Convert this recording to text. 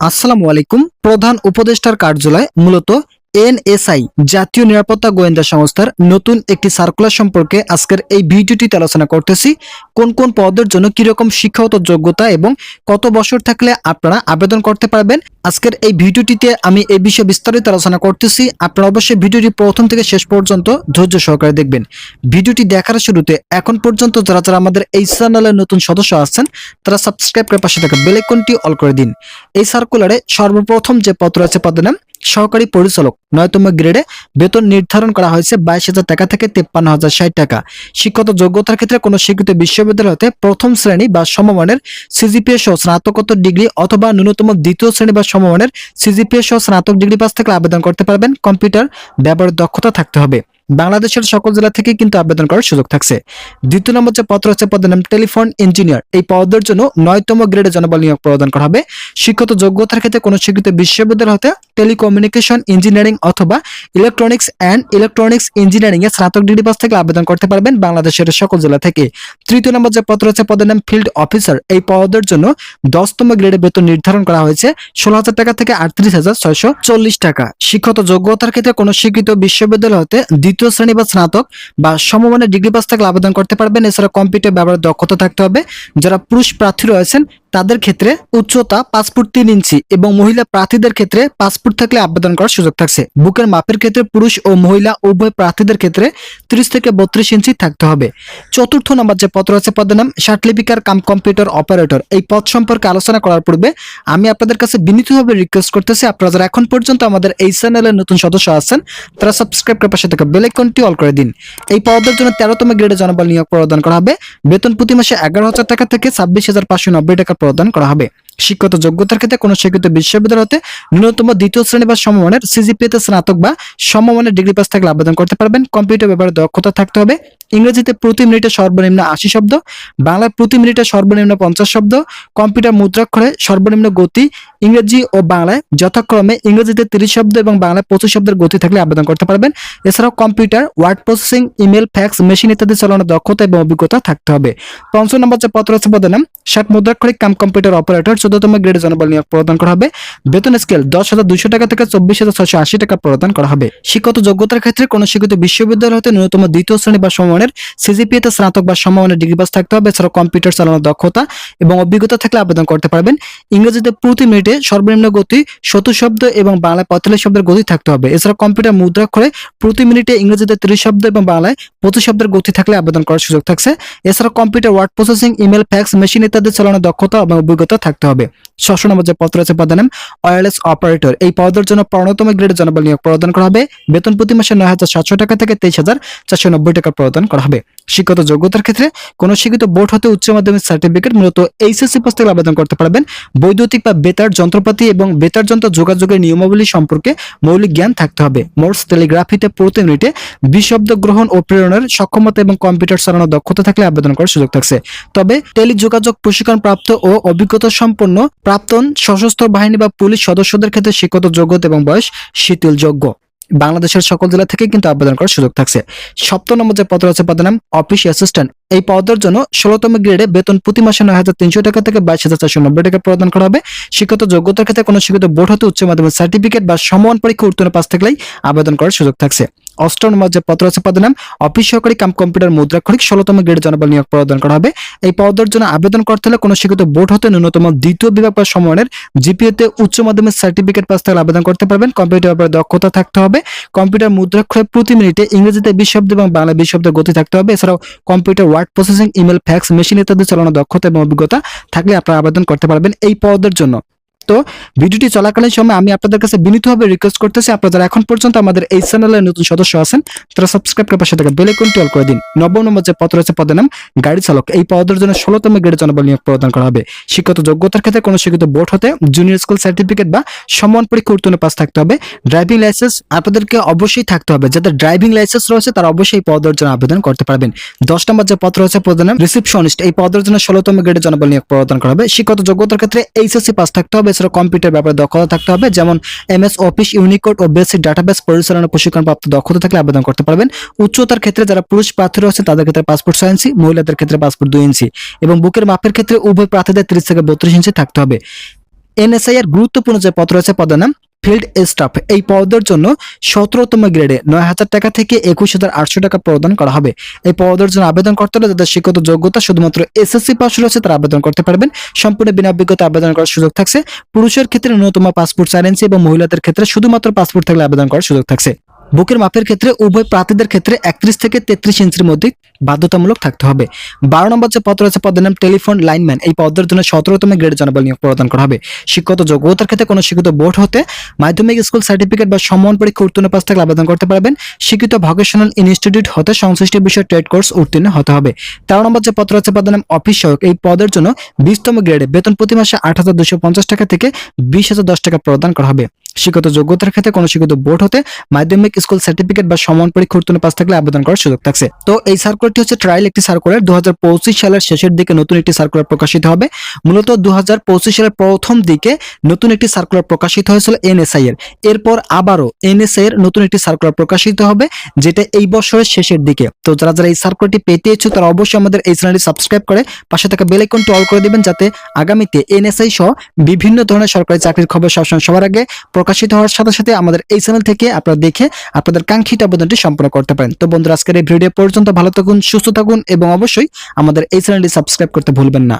আসসালামু আলাইকুম। প্রধান উপদেষ্টার কার্যালয় মূলত এনএসআই, জাতীয় নিরাপত্তা গোয়েন্দা সংস্থার নতুন একটি সার্কুলার সম্পর্কে আজকের এই ভিডিওটিতে আলোচনা করতেছি, কোন কোন পদের জন্য কীরকম শিক্ষাগত যোগ্যতা এবং কত বছর থাকলে আপনারা আবেদন করতে পারবেন। আজকের এই ভিডিওটিতে আমি এই বিষয়ে বিস্তারিত আলোচনা করতেছি। আপনারা অবশ্যই ভিডিওটি প্রথম থেকে শেষ পর্যন্ত ধৈর্য সহকারে দেখবেন। ভিডিওটি দেখার শুরুতে এখন পর্যন্ত যারা যারা আমাদের এই চ্যানেলের নতুন সদস্য আছেন, তারা সাবস্ক্রাইব করে পাশে থাকা বেলাইকনটি অল করে দিন। এই সার্কুলারে সর্বপ্রথম যে পত্র আছে পদের নাম সহকারী পরিচালক, নয়তম গ্রেডে বেতন নির্ধারণ করা হয়েছে বাইশ হাজার টাকা থেকে তেপ্পান্ন হাজার ষাট টাকা। শিক্ষত যোগ্যতার ক্ষেত্রে কোনো স্বীকৃত বিশ্ববিদ্যালয়তে প্রথম শ্রেণি বা সমমানের সিজিপিএ সহ স্নাতকোত্তর ডিগ্রি অথবা ন্যূনতম দ্বিতীয় শ্রেণি বা সমমানের সিজিপিএ সহ স্নাতক ডিগ্রি পাস থেকে আবেদন করতে পারবেন। কম্পিউটার ব্যবহারের দক্ষতা থাকতে হবে। বাংলাদেশের সকল জেলা থেকে কিন্তু আবেদন করার সুযোগ থাকছে। দ্বিতীয় নম্বর যে পত্র হচ্ছে পদের নাম টেলিফোন ইঞ্জিনিয়ার। এই পদের জন্য নয়তম গ্রেডে জনবল নিয়োগ প্রদান করা হবে। শিক্ষত যোগ্যতার ক্ষেত্রে কোনো স্বীকৃত বিশ্ববিদ্যালয় হতে টেলিকমিউনিকেশন ইঞ্জিনিয়ারিং অথবা ইলেকট্রনিক্স অ্যান্ড ইলেকট্রনিক্স ইঞ্জিনিয়ারিং এ স্নাতক ডিগ্রি পাস থেকে আবেদন করতে পারবেন বাংলাদেশের সকল জেলা থেকে। তৃতীয় নম্বর যে পত্র হচ্ছে পদের নাম ফিল্ড অফিসার। এই পদের জন্য দশতম গ্রেডে বেতন নির্ধারণ করা হয়েছে ষোলো হাজার টাকা থেকে আটত্রিশ হাজার ছয়শো চল্লিশ টাকা। শিক্ষত যোগ্যতার ক্ষেত্রে কোনো স্বীকৃত বিশ্ববিদ্যালয় হতে দ্বিতীয় শ্রেণি বা স্নাতক বা সমমানের ডিগ্রি পাস থাকলে আবেদন করতে পারবেন। এছাড়া কম্পিউটার ব্যবহারের দক্ষতা থাকতে হবে। যারা পুরুষ প্রার্থী রয়েছেন তাদের ক্ষেত্রে উচ্চতা পাঁচ ফুট তিন ইঞ্চি এবং মহিলা প্রার্থীদের ক্ষেত্রে পাঁচ ফুট থাকলে আবেদন করার সুযোগ থাকছে। বুকের মাপের ক্ষেত্রে পুরুষ ও মহিলা উভয় প্রার্থীদের ক্ষেত্রে ত্রিশ থেকে বত্রিশ ইঞ্চি থাকতে হবে। চতুর্থ নম্বর যে পত্র আছে পদের নাম সার্টিফিকার কাম কম্পিউটার অপারেটর। এই পদ সম্পর্কে আলোচনা করার পূর্বে আমি আপনাদের কাছে বিনীতভাবে রিকোয়েস্ট করতেছি, আপনারা যারা এখন পর্যন্ত আমাদের এই চ্যানেলের নতুন সদস্য আছেন, তারা সাবস্ক্রাইব করে পাশে থাকা বেল আইকনটি অল করে দিন। এই পদের জন্য তেরোতম গ্রেডে জনবল নিয়োগ প্রদান করা হবে। বেতন প্রতি মাসে এগারো হাজার টাকা থেকে ছাব্বিশ হাজার পাঁচশো নব্বই টাকা প্রদান করা হবে। শিক্ষত যোগ্যতার ক্ষেত্রে কোনো স্বীকৃত বিশ্ববিদ্যালয় হতে ন্যূনতম দ্বিতীয় শ্রেণি বা সমমানের সিজিপিএতে স্নাতক বা সমমানের ডিগ্রি পাস থাকলে আবেদন করতে পারবেন। কম্পিউটার ব্যাপারে দক্ষতা থাকতে হবে। ইংরেজিতে প্রতি মিনিটে সর্বনিম্ন আশি শব্দ, বাংলায় প্রতি মিনিটে সর্বনিম্ন পঞ্চাশ শব্দ, কম্পিউটার মুদ্রাক্ষরে সর্বনিম্ন গতি, ইংরেজি ও বাংলায় যথাক্রমে ইংরেজিতে তিরিশ শব্দ এবং বাংলায় পঁচিশ শব্দের গতি থাকলে আবেদন করতে পারবেন। এছাড়াও computer, word processing, email, fax, machine ইত্যাদি চালানোর দক্ষতা এবং অভিজ্ঞতা থাকতে হবে। পঞ্চম নম্বর যে পত্র আছে, পদের ষাট মুদ্রাক্ষরিক কাম কম্পিউটার অপারেটর চোদ্দতম গ্রেডে জনবল নিয়োগ প্রদান করা হবে। বেতন স্কেল দশ হাজার দুইশো টাকা থেকে চব্বিশ হাজার ছশো আশি টাকা প্রদান করা হবে। শিক্ষত যোগ্যতার ক্ষেত্রে কোনো শিক্ষিত বিশ্ববিদ্যালয় হতে ন্যূনতম দ্বিতীয় শ্রেণি বা সমমানের সিজিপিএতে স্নাতক বা সমমানের ডিগ্রি পাস থাকতে হবে। এছাড়াও কম্পিউটার চালানোর দক্ষতা এবং অভিজ্ঞতা থাকলে আবেদন করতে পারবেন। ইংরেজিতে প্রতি মিনিটে সর্বনিম্ন গতি সত্তর শব্দ এবং বাংলায় পঁয়তাল্লিশ শব্দের গতি থাকতে হবে। এছাড়া কম্পিউটার মুদ্রাক্ষরে প্রতি মিনিটে ইংরেজিতে ত্রিশ শব্দ এবং বাংলায় পঁচিশ শব্দের গতি থাকলে আবেদন করার সুযোগ থাকছে। এছাড়া computer word processing, email, fax, machine ইত্যাদি চালানোর দক্ষতা এবং অভিজ্ঞতা থাকতে হবে। ষষ্ঠ নম্বর যে পদ রয়েছে পদের নাম ওয়্যারলেস অপারেটর এই পদের জন্য পনেরোতম গ্রেডের জনবল নিয়োগ প্রদান করা হবে। বেতন প্রতি মাসে নয় হাজার সাতশো টাকা থেকে তেইশ হাজার চারশো নব্বই টাকা প্রদান করা হবে। শিক্ষত যোগ্যতার ক্ষেত্রে কোনো শিক্ষিত বোর্ড হতে উচ্চ মাধ্যমিক সার্টিফিকেট মূলত এইচএসসি পাস থেকে আবেদন করতে পারবেন। বৈদ্যুতিক বা বেতার যন্ত্রপাতি এবং বেতার যন্ত্র যোগাযোগের নিয়মাবলী সম্পর্কে মৌলিক জ্ঞান থাকতে হবে। মোর্স টেলিগ্রাফিতে প্রতি মিনিটে বিশব্দ গ্রহণ ও প্রেরণের সক্ষমতা এবং কম্পিউটার চালানোর দক্ষতা থাকলে আবেদন করার সুযোগ থাকছে। তবে টেলিযোগাযোগ প্রশিক্ষণ প্রাপ্ত ও অভিজ্ঞতা সম্পন্ন প্রাক্তন সশস্ত্র বাহিনী বা পুলিশ সদস্যদের ক্ষেত্রে শিক্ষত যোগ্যতা এবং বয়স শিথিলযোগ্য। বাংলাদেশের সকল জেলা থেকে কিন্তু আবেদন করার সুযোগ থাকছে। সপ্তম নম্বর যে পদ রয়েছে পদের নাম অফিস অ্যাসিস্ট্যান্ট এই পদের জন্য ষোলতম গ্রেডে বেতন প্রতি মাসে নয় হাজার তিনশো টাকা থেকে বাইশ হাজার চারশো নব্বই টাকা প্রদান করা হবে। শিক্ষত যোগ্যতার ক্ষেত্রে কোনো শিক্ষিত বোর্ড হতে উচ্চ মাধ্যমিক সার্টিফিকেট বা সমান পরীক্ষা উত্তীর্ণ পাশ থাকলেই আবেদন করার সুযোগ থাকছে। অষ্টম নম্বর যে পত্র আছে, পদের নাম অফিস সহকারী কাম কম্পিউটার মুদ্রাক্ষরিক ষোলতম গ্রেড জনবল নিয়োগ প্রদান করা হবে। এই পদের জন্য আবেদন করতে হলে কোনো শিক্ষিত বোর্ড হতে ন্যূনতম দ্বিতীয় বিভাগ বা সমমানের জিপিএতে উচ্চ মাধ্যমিক সার্টিফিকেট পাস থাকলে আবেদন করতে পারবেন। কম্পিউটার ব্যাপারে দক্ষতা থাকতে হবে। কম্পিউটার মুদ্রাক্ষরে প্রতি মিনিটে ইংরেজিতে বিশ শব্দ এবং বাংলা বিশ শব্দের গতি থাকতে হবে। এছাড়াও computer word processing, email, fax, machine ইত্যাদি চালানোর দক্ষতা এবং অভিজ্ঞতা থাকলে আপনারা আবেদন করতে পারবেন এই পদের জন্য। তো ভিডিওটি চলাকালীন সময় আমি আপনাদের কাছে বিনীতভাবে রিকোয়েস্ট করতেছি, আপনারা এখন পর্যন্ত আমাদের এই চ্যানেলের নতুন সদস্য আছেন, তারা সাবস্ক্রাইব করে পাশে থাকা বেল আইকনটি অল করে দিন। নবম নম্বর যে পদ রয়েছে পদের নাম, গাড়ি চালক। এই পদের জন্য ষোলোতম গ্রেডে জনবল নিয়োগ প্রদান করা হবে। শিক্ষত যোগ্যতার ক্ষেত্রে কোনো শিক্ষিত বোর্ড হতে জুনিয়র স্কুল সার্টিফিকেট বা সমান পরীক্ষা উত্তীর্ণ পাস থাকতে হবে। ড্রাইভিং লাইসেন্স আপনাদেরকে অবশ্যই থাকতে হবে। যাদের ড্রাইভিং লাইসেন্স রয়েছে, তারা অবশ্যই এই পদের জন্য আবেদন করতে পারবেন। দশ নম্বর যে পদ রয়েছে, পদের নাম রিসিপশনিস্ট এই পদের জন্য ষোলোতম গ্রেডে জনবল নিয়োগ প্রদান করা হবে। শিক্ষত যোগ্যতার ক্ষেত্রে এইচএসসি পাস থাকতে হবে। এছাড়া কম্পিউটার ব্যাপারে দক্ষতা থাকতে হবে। যেমন এম এস অফিস ইউনিকোড ও বেসিক ডাটাবেস পরিচালনা প্রশিক্ষণ প্রাপ্ত দক্ষতা থাকলে আবেদন করতে পারবেন। উচ্চতার ক্ষেত্রে যারা পুরুষ প্রার্থী রয়েছে তাদের ক্ষেত্রে পাসপোর্ট ছয় ইঞ্চি, মহিলাদের ক্ষেত্রে পাসপোর্ট দুই ইঞ্চি এবং বুকের মাপের ক্ষেত্রে উভয় প্রার্থীদের তিরিশ থেকে বত্রিশ ইঞ্চি থাকতে হবে। এনএসআই এর গুরুত্বপূর্ণ যে পত্র আছে পদের নাম ফিল্ড স্টাফ। এই পদের জন্য সতেরোতম গ্রেডে নয় হাজার টাকা থেকে একুশ হাজার আটশো টাকা প্রদান করা হবে। এই পদের জন্য আবেদন করতে হলে যাদের শিক্ষত যোগ্যতা শুধুমাত্র এসএসসি পাস রয়েছে তারা আবেদন করতে পারবেন। সম্পূর্ণ বিনা অভিজ্ঞতা আবেদন করার সুযোগ থাকছে। পুরুষের ক্ষেত্রে ন্যূনতম পাসপোর্ট চ্যালেঞ্জ এবং মহিলাদের ক্ষেত্রে শুধুমাত্র পাসপোর্ট থাকলে আবেদন করার সুযোগ থাকছে। বুকের মাপের ক্ষেত্রে উভয় প্রার্থীদের ক্ষেত্রে একত্রিশ থেকে তেত্রিশ ইঞ্চির মধ্যে বাধ্যতামূলক থাকতে হবে। বারো নম্বর যে পদ রয়েছে, পদের নাম টেলিফোন লাইনম্যান। এই পদের জন্য সতেরোতম গ্রেড জনবল নিয়োগ প্রদান করা হবে। শিক্ষত যোগ্যতার ক্ষেত্রে কোনো শিক্ষিত বোর্ড হতে মাধ্যমিক স্কুল সার্টিফিকেট বা সম্মান পরীক্ষা উত্তীর্ণ পাশ থেকে আবেদন করতে পারবেন। শিক্ষিত ভকেশনাল ইনস্টিটিউট হতে সংশ্লিষ্ট বিষয়ে ট্রেড কোর্স উত্তীর্ণ হতে হবে। তেরো নম্বর যে পদ রয়েছে, পদের নাম অফিস সহায়ক এই পদের জন্য বিশতম গ্রেডে বেতন প্রতি মাসে আট হাজার দুশো পঞ্চাশ টাকা থেকে বিশ হাজার দশ টাকা প্রদান করা হবে। শিক্ষিত যোগ্যতার ক্ষেত্রে কোনো শিক্ষিত বোর্ড হতে মাধ্যমিক স্কুল সার্টিফিকেট বা সমান পরীক্ষা উত্তীর্ণ পাস থাকলে আবেদন করার সুযোগ থাকছে। তো এই সার্কুলারটি হচ্ছে ট্রায়াল একটি সার্কুলার দু সালের শেষের দিকে নতুন একটি সার্কুলার প্রকাশিত হবে। মূলত দু সালের প্রথম দিকে নতুন একটি সার্কুলার প্রকাশিত হয়েছিল এনএসআই এর। এরপর আবারও এনএসআই এর নতুন একটি সার্কুলার প্রকাশিত হবে, যেটা এই বছরের শেষের দিকে। তো যারা যারা এই সার্কুলারটি পেতে ইচ্ছুক, তারা অবশ্যই আমাদের এই চ্যানেলটি সাবস্ক্রাইব করে পাশে থাকা বেল আইকনটি অল করে দিবেন, যাতে আগামীতে এনএসআই সহ বিভিন্ন ধরনের সরকারি চাকরির খবর সবসময় সবার আগে প্রকাশিত হওয়ার সাথে সাথে আমাদের এই চ্যানেল থেকে আপনারা দেখে আপনাদের কাঙ্ক্ষিত আবেদনটি সম্পন্ন করতে পারেন। তো বন্ধুরা, আজকের এই ভিডিও পর্যন্ত ভালো থাকুন, সুস্থ থাকুন এবং অবশ্যই আমাদের এই চ্যানেলটি সাবস্ক্রাইব করতে ভুলবেন না।